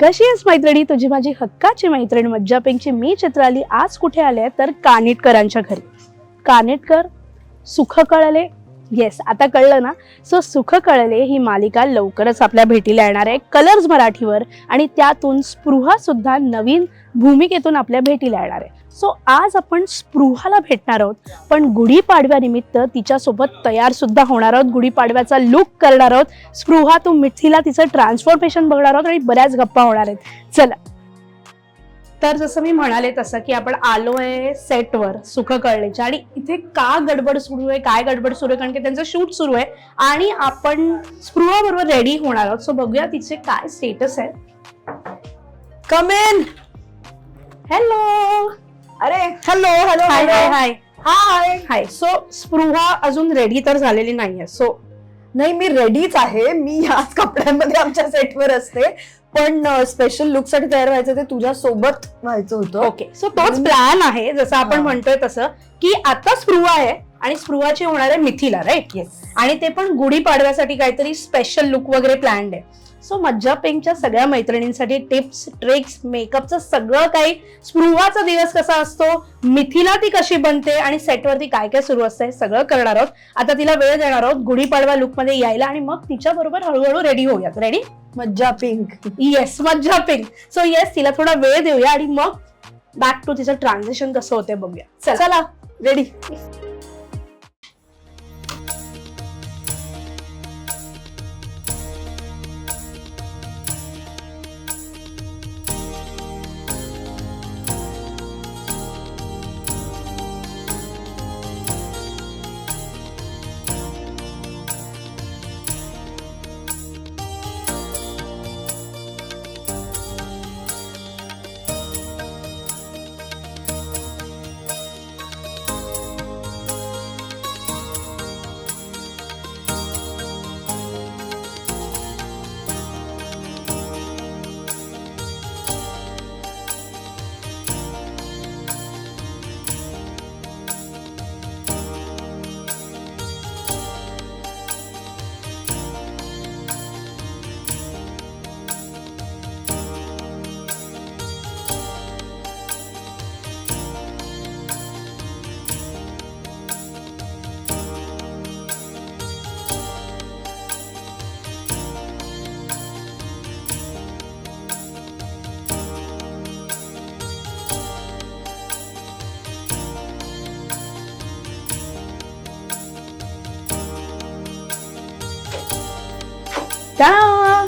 कशी आहेस मैत्रिणी? तुझी माझी हक्काची मैत्रीण मज्जापेंची मी चित्राली आज कुठे आले तर कानिटकरांच्या घरी. कानिटकर सुख कळले? येस आता कळलं ना? सो सुख कळले ही मालिका लवकरच आपल्या भेटीला येणार आहे कलर्स मराठीवर आणि त्यातून स्पृहा सुद्धा नवीन भूमिकेतून आपल्या भेटीला येणार आहे. सो आज आपण स्पृहाला भेटणार आहोत. पण गुढीपाडव्यानिमित्त तिच्यासोबत तयार सुद्धा होणार आहोत. गुढीपाडव्याचा लुक करणार आहोत. स्पृहा तू मिथिला तिचं ट्रान्सफॉर्मेशन बघणार आहोत आणि बऱ्याच गप्पा होणार आहेत. चला. तर जसं मी म्हणाले तसं की आपण आलोय सेटवर सुख कळलेच्या आणि इथे का गडबड सुरू आहे काय गडबड सुरू आहे? कारण की त्यांचं शूट सुरू आहे. आणि आपण स्पृहा बरोबर रेडी होणार आहोत. सो बघूया तिचे काय स्टेटस आहे. कम हॅलो अरे hello hello hi hi hi hi hi so Spruha अजून रेडी तर झालेली नाहीये. सो नाही मी रेडीच आहे. मी याच कपड्यांमध्ये आमच्या सेटवर असते. पण स्पेशल लुकसाठी तयार व्हायचं ते तुझ्या सोबत व्हायचं होतं. ओके सो तोच प्लॅन आहे जसं आपण. म्हणतोय तसं की आता स्पृहा आहे आणि स्पृहाची होणार आहे मिथिला राईट येस आणि ते पण गुढी पाडव्यासाठी काहीतरी स्पेशल लुक वगैरे प्लॅन्ड आहे. सो मज्जा पिंकच्या सगळ्या मैत्रिणींसाठी टिप्स ट्रिक्स मेकअपचं सगळं काही स्पृहाचा दिवस कसा असतो मिथिला ती कशी बनते आणि सेटवरती काय काय सुरू असतं हे सगळं करणार आहोत. आता तिला वेळ देणार आहोत गुढीपाडवा लुकमध्ये यायला आणि मग तिच्या बरोबर हळूहळू रेडी होऊयात. रेडी मज्जा पिंक येस मज्जा पिंक सो येस तिला थोडा वेळ देऊया आणि मग बॅक टू तिचं ट्रान्झिशन कसं होते बघूया. चला. Ready Ta!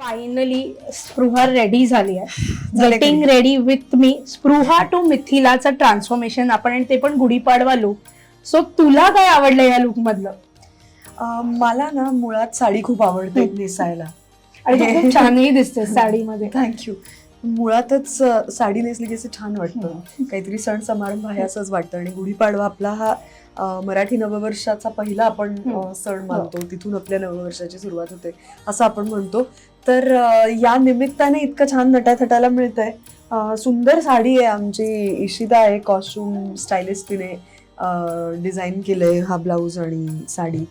Finally Spruha ready झाली आहे. Getting ready with me Spruha to मिथिलाचं ट्रान्सफॉर्मेशन आपण आणि ते पण गुढीपाडवा लुक सो तुला काय आवडलं या लुक मधलं? मला ना मुळात साडी खूप आवडते. नेसायला आणि तू खूप छानही दिसते साडीमध्ये. थँक्यू मुळातच साडी नेसली की असं छान वाटतं. काहीतरी सण समारंभ आहे असंच वाटतं. आणि गुढीपाडवा आपला हा मराठी नववर्षाचा पहिला आपण हम्म. सण मानतो. तिथून आपल्या नववर्षाची सुरुवात होते असं आपण म्हणतो. तर या निमित्ताने इतकं छान नटाथटाला मिळतंय. सुंदर साडी आहे आमची. इशिता आहे कॉस्ट्युम स्टायलिस्ट तिने डिझाईन केलंय हा ब्लाऊज आणि साडी.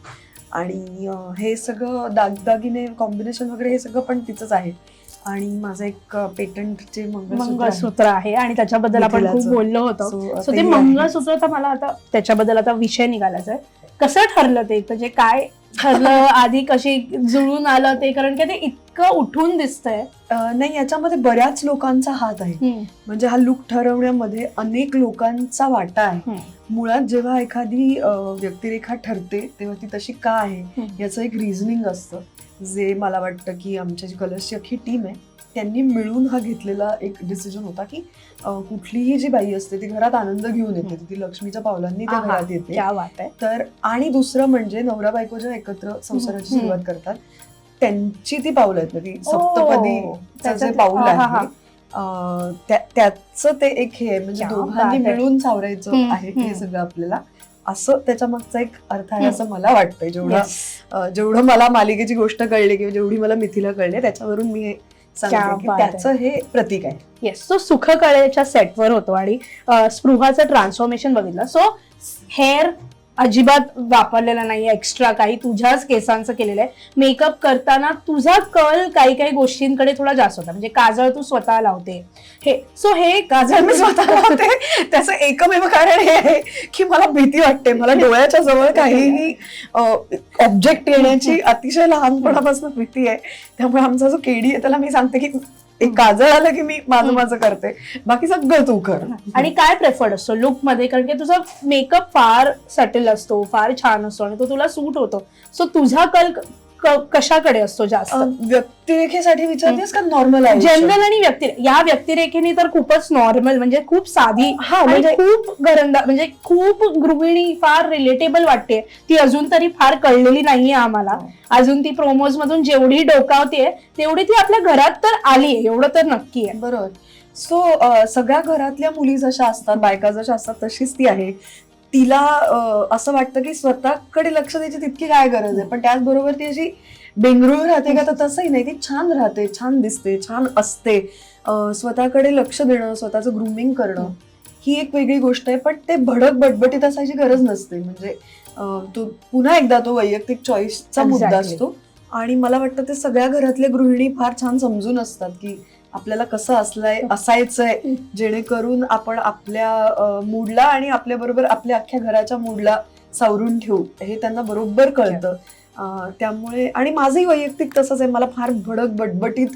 आणि हे सगळं दागदागिने कॉम्बिनेशन वगैरे हे सगळं पण तिचंच आहे. आणि माझं एक पेटंटचे मंगळसूत्र आहे. मंगळसूत्र आहे आणि त्याच्याबद्दल आपण खूप. बोललो होतो. सो ते मंगळसूत्र तर मला आता त्याच्याबद्दल आता विषय निघालाच आहे. कसं ठरलं ते? म्हणजे काय ठरलं? आधी कशी जुळून आलं ते? कारण की ते इतकं उठून दिसतंय. नाही याच्यामध्ये बऱ्याच लोकांचा हात आहे. म्हणजे हा लुक ठरवण्यामध्ये अनेक लोकांचा वाटा आहे. मुळात जेव्हा एखादी व्यक्तिरेखा ठरते तेव्हा ती तशी का आहे. याचं एक रिझनिंग असतं. जे मला वाटतं की आमच्या जी कलर्सची अख्खी टीम आहे त्यांनी मिळून हा घेतलेला एक डिसिजन होता की कुठलीही जी बाई असते ती घरात आनंद घेऊन येते ती लक्ष्मीच्या पावलांनी त्या घरात येते बात आहे तर आणि दुसरं म्हणजे नवरा बायको जेव्हा एकत्र संसाराची. सुरुवात करतात त्यांची ती पावलं आहेत ना ती सप्तपदीचं जे पाऊल आहे त्याचं ते एक हे आहे, म्हणजे दोघांनी. मिळून सावरायचं आहे हे. सगळं आपल्याला असं त्याच्या मागचा एक अर्थ आहे. असं मला वाटतंय. जेवढं जेवढं मला मालिकेची गोष्ट कळली किंवा जेवढी मला मिथिला कळली त्याच्यावरून मी. त्याचं हे प्रतीक आहे. येस सो सुखकळेच्या सेटवर होतो आणि स्पृहाचं ट्रान्सफॉर्मेशन बघितलं. सो हेअर अजिबात वापरलेला नाही एक्स्ट्रा काही. तुझ्याच केसांचं केलेलं आहे. मेकअप करताना तुझा कल काही काही गोष्टींकडे थोडा जास्त होता. म्हणजे काजळ तू स्वतः लावते. हे सो हे काजळ मी स्वतः लावते. त्याचं एकमेव कारण हे आहे की मला भीती वाटते. मला डोळ्याच्या जवळ काहीही ऑब्जेक्ट येण्याची अतिशय लहानपणापासून भीती आहे. त्यामुळे आमचा जो केडी आहे त्याला मी सांगते की एक काजळ आलं की मी माझं माझं करते. बाकी सगळं तू कर. आणि काय प्रेफर्ड असतो लुकमध्ये? कारण की तुझा मेकअप फार सटेल असतो फार छान असतो आणि तो तुला सूट होतो. सो तुझा कल क- कशाकडे असतो जास्त? अं, व्यक्तिरेखेसाठी विचारतेस का नॉर्मल आहे जनरल आणि व्यक्ती या व्यक्तिरेखेने तर खूपच नॉर्मल म्हणजे खूप साधी हा, आणि म्हणजे- खूप गरंदा म्हणजे खूप गृहिणी फार रिलेटेबल वाटते. ती अजून तरी फार कळलेली नाहीये आम्हाला. अजून ती प्रोमोज मधून जेवढी डोकावतीये तेवढी ती आपल्या घरात तर आली आहे एवढं तर नक्की आहे बरोबर सो सगळ्या घरातल्या मुली जशा असतात बायका जशा असतात तशीच ती आहे. तिला असं वाटतं की स्वतःकडे लक्ष द्यायची तितकी काय गरज आहे. पण त्याचबरोबर ती अशी बेंगळूर राहते का तर तसंही नाही. ती छान राहते छान दिसते छान असते. स्वतःकडे लक्ष देणं स्वतःचं ग्रुमिंग करणं ही एक वेगळी गोष्ट आहे. पण ते भडक बटबटीत असायची गरज नसते. म्हणजे तो पुन्हा एकदा तो वैयक्तिक चॉईसचा मुद्दा. असतो. आणि मला वाटतं ते सगळ्या घरातल्या गृहिणी फार छान समजून असतात की आपल्याला कसं असलंय असायचंय जेणेकरून आपण आपल्या मूडला आणि आपल्या बरोबर आपल्या अख्ख्या घराच्या मूडला सावरून ठेवू हे त्यांना बरोबर कळतं. त्यामुळे आणि माझंही वैयक्तिक तसंच आहे. मला फार भडक बटबटीत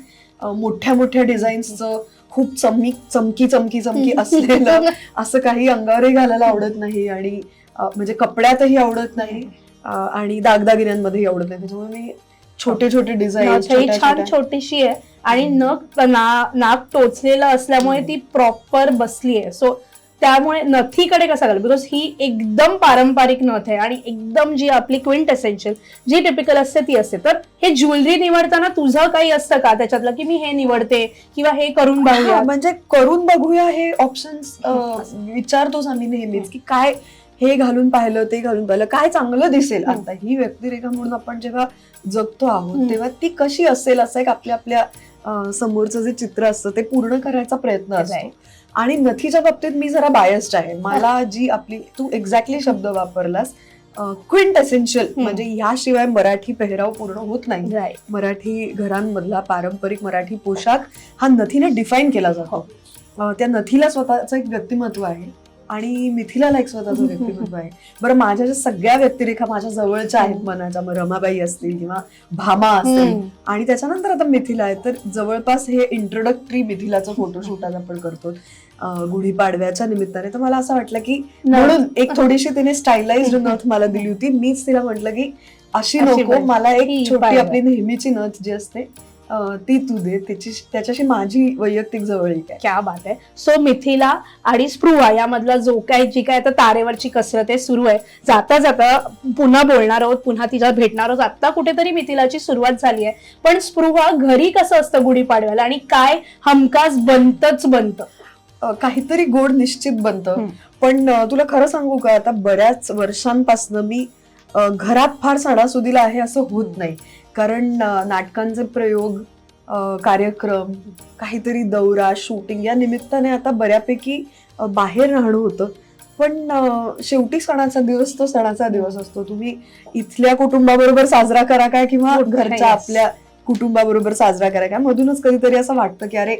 मोठ्या मोठ्या डिझाईन्सचं खूप चमकी चमकी चमकी चमकी असलेलं असं काही अंगावरही घालायला आवडत नाही आणि म्हणजे कपड्यातही आवडत नाही आणि दागदागिन्यांमध्येही आवडत नाही. त्याच्यामुळे मी छोटे छोटे डिझाईन ही छान छोटीशी आहे आणि नख ना- नाक टोचलेलं असल्यामुळे ती प्रॉपर बसली आहे सो त्यामुळे नथीकडे कसा गेला बिकॉज ही एकदम पारंपरिक नथ आहे आणि एकदम जी आपली क्विंट एसेन्शियल जी टिपिकल असते ती असते. तर हे ज्वेलरी निवडताना तुझं काही असतं का त्याच्यातलं? की मी हे निवडते किंवा हे करून बघूया? म्हणजे करून बघूया हे ऑप्शन्स विचारतोच आम्ही नेहमीच की काय हे घालून पाहिलं ते घालून पाहिलं काय चांगलं दिसेल. आता ही व्यक्तिरेखा म्हणून आपण जेव्हा जगतो आहोत. तेव्हा ती कशी असेल असं एक आपल्या आपल्या समोरचं जे चित्र असतं ते पूर्ण करायचा प्रयत्न असतो. आणि नथीच्या बाबतीत मी जरा बायस्ड आहे मला जी आपली तू एक्झॅक्टली शब्द वापरलास क्विंट एसेन्शियल. म्हणजे ह्याशिवाय मराठी पेहराव पूर्ण होत नाही. मराठी घरांमधला पारंपरिक मराठी पोशाख हा नथीने डिफाईन केला जातो अं, त्या नथीला स्वतःचं एक व्यक्तिमत्व आहे आणि मिथिलाला एक स्वतःचं व्यक्तिमत्व आहे. बरं माझ्या ज्या सगळ्या व्यक्तिरेखा माझ्या जवळच्या आहेत मनाच्या मग रमाबाई असतील किंवा भामा असतील. हम्म. आणि त्याच्यानंतर आता मिथिला आहे तर जवळपास हे इंट्रोडक्टरी मिथिलाचं फोटोशूट आज आपण करतो. गुढीपाडव्याच्या निमित्ताने. तर मला असं वाटलं की म्हणून एक थोडीशी तिने स्टाईलाइज्ड नथ मला दिली होती. मीच तिला म्हटलं की अशी नको. मला एक छोटी. आपली नेहमीची नथ जी असते ती तू दे. त्याची त्याच्याशी माझी वैयक्तिक जवळीक आहे. क्या बात आहे. सो मिथिला आणि स्पृहा यामधला जो काय जी काय आता तारेवरची कसरत आहे सुरू आहे. जाता जाता पुन्हा बोलणार आहोत पुन्हा तिला भेटणार आहोत. आता कुठेतरी मिथिलाची सुरुवात झाली आहे. पण स्पृहा घरी कसं असतं गुढीपाडव्याला आणि काय हमखास बनतच बनतं? काहीतरी गोड निश्चित बनतं. पण तुला खरं सांगू का? आता बऱ्याच वर्षांपासून मी घरात फार सणासुदीला आहे असं होत नाही. कारण नाटकांचे प्रयोग कार्यक्रम काहीतरी दौरा शूटिंग या निमित्ताने आता बऱ्यापैकी बाहेर राहणं होतं पण शेवटी सणाचा दिवस तो सणाचा दिवस असतो तुम्ही इथल्या कुटुंबाबरोबर साजरा करा काय किंवा घरच्या. आपल्या कुटुंबाबरोबर साजरा करा काय मधूनच कधीतरी असं वाटतं की अरे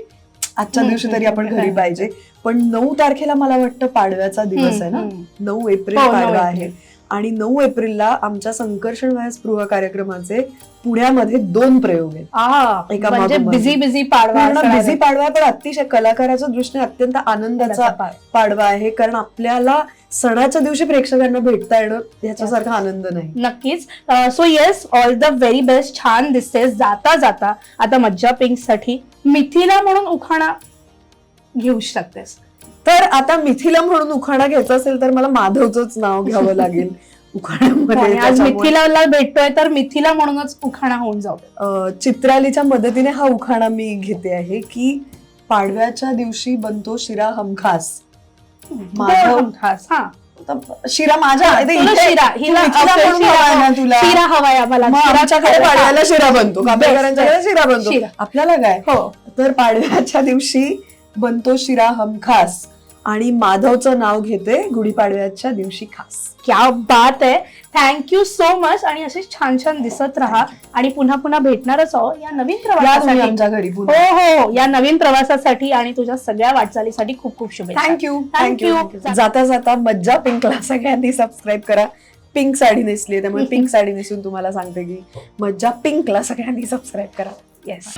आजच्या दिवशी तरी आपण घरी. पाहिजे पण नऊ तारखेला मला वाटतं पाडव्याचा दिवस आहे ना. नऊ एप्रिल हो, पाडवा. आहे आणि नऊ एप्रिलला आमच्या संकर्षण व्हाय स्पृह कार्यक्रमाचे पुण्यामध्ये दोन प्रयोग आहेत. एका म्हणजे मागोमाग. Busy busy Padwa busy. Padwa पण अतिशय कलाकाराच्या दृष्टीने अत्यंत आनंदाचा पाड- पाडवा आहे कारण आपल्याला सणाच्या दिवशी प्रेक्षकांना भेटता येणं ह्याच्यासारखा आनंद नाही. नक्कीच. So yes all the very best छान दिसतेस. जाता जाता. आता मज्जा पिंकसाठी मिथिला म्हणून उखाणा घेऊ शकतेस. तर आता मिथिला म्हणून उखाणा घ्यायचा असेल तर मला माधवचंच नाव घ्यावं लागेल आणि आज मिथिलाला भेटतोय तर मिथिला म्हणूनच उखाणा होऊन जाऊ. अं, चित्रालीच्या मदतीने हा उखाणा मी घेते आहे की पाडव्याच्या दिवशी बनतो शिरा हमखास माधव- हा तर शिरा माझ्या इथे- तुला इथे- शिरा तू हिला इथला असेल म्हणून शिरा हवाय ना हवा- तुला शिरा हवाय आम्हाला मग शिरा आमच्याकडे खायला. पाडव्याला शिरा बनतो. शिरा बनतो शिरा. आपल्याला काय हो तर पाडव्याच्या दिवशी बनतो शिरा हमखास आणि माधवचं नाव घेते गुढीपाडव्याच्या दिवशी खास. क्या बात आहे. थँक्यू सो मच आणि असे छान छान दिसत राहा. आणि पुन्हा पुन्हा भेटणारच आहो या नवीन प्रवासासाठी. घरी हो हो हो. या नवीन प्रवासासाठी आणि तुझ्या सगळ्या वाटचालीसाठी खूप खूप शुभेच्छा. Thank you thank you. जाता जाता मज्जा पिंकला सगळ्यांनी सबस्क्राईब करा. पिंक साडी नेसली त्यामुळे पिंक साडी नेसून तुम्हाला सांगते की मज्जा पिंकला सगळ्यांनी सबस्क्राईब करा. येस